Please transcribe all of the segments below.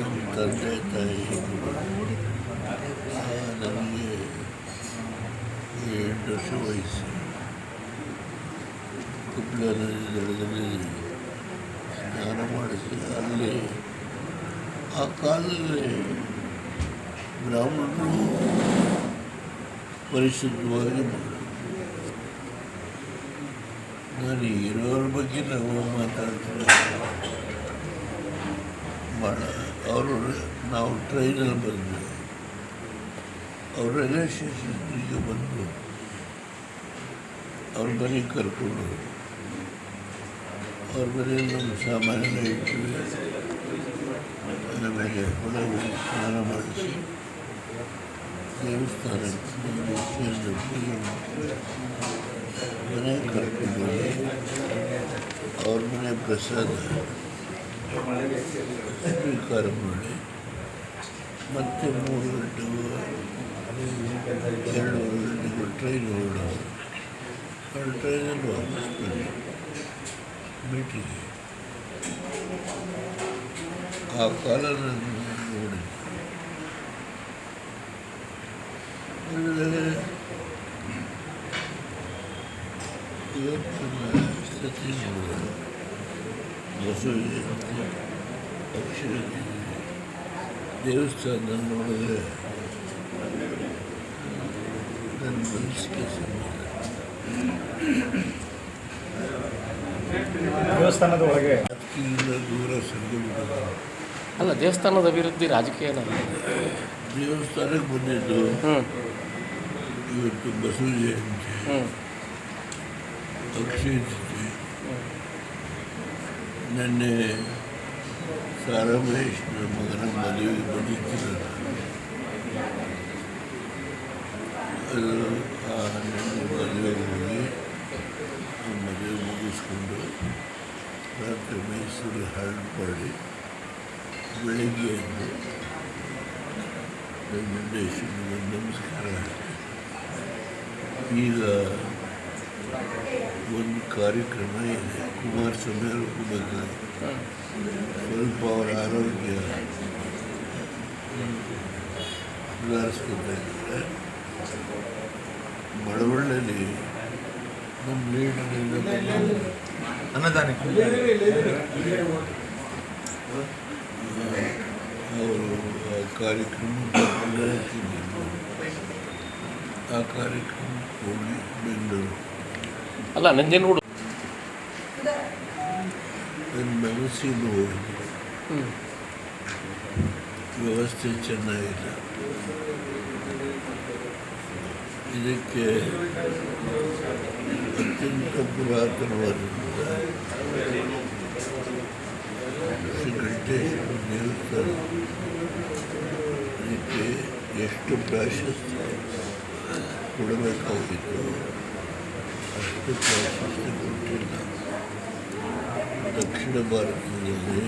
ನಮ್ಮ ತಂದೆ ತಾಯಿ ಆ, ನನಗೆ ಎಂಟು ವರ್ಷ ವಯಸ್ಸು ಕುಬ್ಲ ನದಿ ದಡದಲ್ಲಿ ಸ್ನಾನ ಮಾಡಿಸಿ ಅಲ್ಲಿ ಆ ಕಾಲದಲ್ಲಿ ಬ್ರಾಹ್ಮಣರು ಪರಿಶುದ್ಧವಾಗಿ ಮಾಡೋದು. ನಾನು ಇರೋರ ಬಗ್ಗೆ ನಾವು ಮಾತಾಡ್ತೀನಿ ಭಾಳ ಅವರು ನಾವು ಟ್ರೈನಲ್ಲಿ ಬಂದ್ವಿ ಅವ್ರ ರಿಲೇಷನ್ಶಿಪ್ಗೆ ಬಂದು ಅವ್ರ ಮನೆಗೆ ಕರ್ಕೊಂಡು ಹೋದ್ರು. ಅವ್ರ ಮನೆಯಲ್ಲಿ ನಮ್ಮ ಸಾಮಾನ್ಯ ಇಟ್ವಿ ಆಮೇಲೆ ಹೊಳಗೆ ಸ್ನಾನ ಮಾಡಿಸಿ ದೇವಸ್ಥಾನಕ್ಕೆ ವಿಷಯದ ಪೂಜೆ ಮಾಡಿ ಮನೆಗೆ ಕರ್ಕೊಂಡು ಹೋಗಿ ಅವ್ರ ಮನೆ ಪ್ರಸಾದ ಸ್ವೀಕಾರ ಮಾಡಿ ಮತ್ತೆ ಮೂರು ಗಂಟೆಗೂ ಎರಡೂವರೆ ಗಂಟೆಗೂ ಟ್ರೈನ್ ಹೊರಡೋದು ಆ ಟ್ರೈನಲ್ಲಿ ವಾಪಸ್ ಬಂದೆ ಭೇಟಿಗೆ ಆ ಕಾಲ ನಾನು ನೋಡಿ ಆಮೇಲೆ ಇವತ್ತಿನ ಸ್ಥಿತಿ ನೋಡಿದ್ರೆ ಬಸವ ಜಯಂತಿ ಅಕ್ಷರ ದೇವಸ್ಥಾನ ನೋಡಿದ್ರೆ ನನ್ನ ಮನಸ್ಸಿಗೆ ದೇವಸ್ಥಾನದ ಒಳಗೆ? ಅದಕ್ಕಿಂತ ದೂರ ಅಲ್ಲ ದೇವಸ್ಥಾನದ ಅಭಿವೃದ್ಧಿ ರಾಜಕೀಯ ದೇವಸ್ಥಾನಕ್ಕೆ ಬಂದಿದ್ದು ಇವತ್ತು ಬಸವ ಜಯಂತಿ. ಹ್ಞೂ ಅಕ್ಷಯ ತಿಥಿ ನೆನ್ನೆ ಸಾರಾ ಮಹೇಶ್ನ ಮಗನ ಮದುವೆಗೆ ಬಂದಿದ್ದರು ಅದು ಆ ನೆನ್ನೆ ಮದುವೆಗೆ ಹೋಗಿ ಆ ಮದುವೆ ಮುಗಿಸ್ಕೊಂಡು ರಾತ್ರಿ ಮೈಸೂರು ಹಾಡು ಪಾಡಿ ಬೆಳಿಗ್ಗೆ ಎದ್ದು ವೆಂಕಟೇಶ್ವರನಿಗೆ ನಮಸ್ಕಾರ ಹಾಕಿ ಈಗ ಒಂದು ಕಾರ್ಯಕ್ರಮ ಇದೆ. ಕುಮಾರಸ್ವಾಮಿ ಅವರು ಹೋಗಬೇಕು ಸ್ವಲ್ಪ ಅವರ ಆರೋಗ್ಯ ಸುಧಾರಿಸ್ಕೊತಾ ಇದ್ದಾರೆ. ಮಳವಳ್ಳಿಯಲ್ಲಿ ನಮ್ಮ ಲೀಡರ್ನಿಂದ ಅನ್ನದಾನಿ ಅವರು ಆ ಕಾರ್ಯಕ್ರಮ ಆ ಕಾರ್ಯಕ್ರಮ ಹೋಗಿ ಬೆಂಗಳೂರು. ಅಲ್ಲ ನಂಜನಗೂಡು ನನ್ನ ಮನಸ್ಸಿಗೆ ನೋವು ಹ್ಞೂ ವ್ಯವಸ್ಥೆ ಚೆನ್ನಾಗಿಲ್ಲ ಇದಕ್ಕೆ ಅತ್ಯಂತ ಪುರಾತನವಾದಂಥ ಶ್ರೀ ವೆಂಕಟೇಶ್ವರ ದೇವಸ್ಥಾನ ಇದಕ್ಕೆ ಎಷ್ಟು ಪ್ರಾಶಸ್ತ್ಯ ಕೊಡಬೇಕಾಗಿತ್ತು ಅಷ್ಟು ಪ್ರಾಶಸ್ತ್ಯ ಕೊಟ್ಟಿಲ್ಲ ದಕ್ಷಿಣ ಭಾರತದಲ್ಲಿ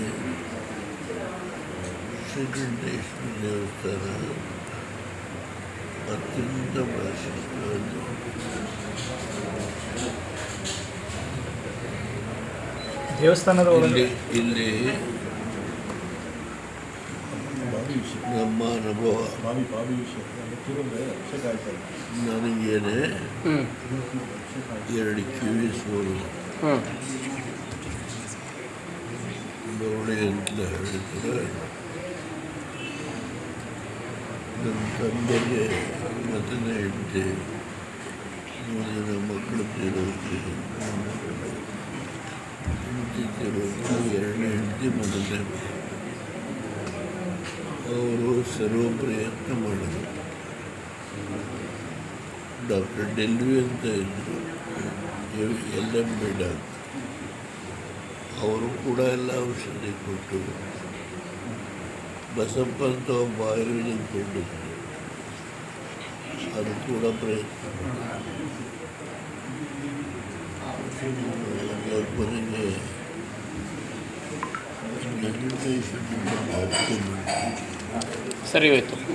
ಶ್ರೀಕಂಠೇಶ್ವರ ದೇವಸ್ಥಾನ ಅತ್ಯಂತ ಪ್ರಾಶಸ್ತ್ಯವಾದ ದೇವಸ್ಥಾನದ ಇಲ್ಲಿ ಇಲ್ಲಿ ನಮ್ಮ ಅನುಭವ. ನನಗೇನೆ ಎರಡು ಕಿವಿ ಸೋಲು. ದೌಡೆ ಅಂತ ಹೇಳ್ತಾರೆ ನನ್ನ ತಂದೆಗೆ ಮೊದಲನೇ ಹೆಂಡತಿ ಮುಂದಿನ ಮಕ್ಕಳು ತಿರುಗಿ ಎರಡನೇ ಹೆಂಡತಿ ಮೊದಲನೇ ಅವರು ಸರ್ವ ಪ್ರಯತ್ನ ಮಾಡಿದರು ಡಾಕ್ಟರ್ ಡೆಲ್ವಿ ಅಂತ ಇದ್ದರು ಎಲ್ ಎಂ ಬಿ ಡಾಕ್ಟರ್. ಅವರು ಕೂಡ ಎಲ್ಲ ಔಷಧಿ ಕೊಟ್ಟು ಬಸಪ್ಪಂತ ಒಬ್ಬ ಆಯುರ್ವೇದಿಕ್ ಕೊಟ್ಟಿದ್ದರು. ಅದು ಕೂಡ ಪ್ರಯತ್ನ. ಸರಿ ಹೋಯ್ತು.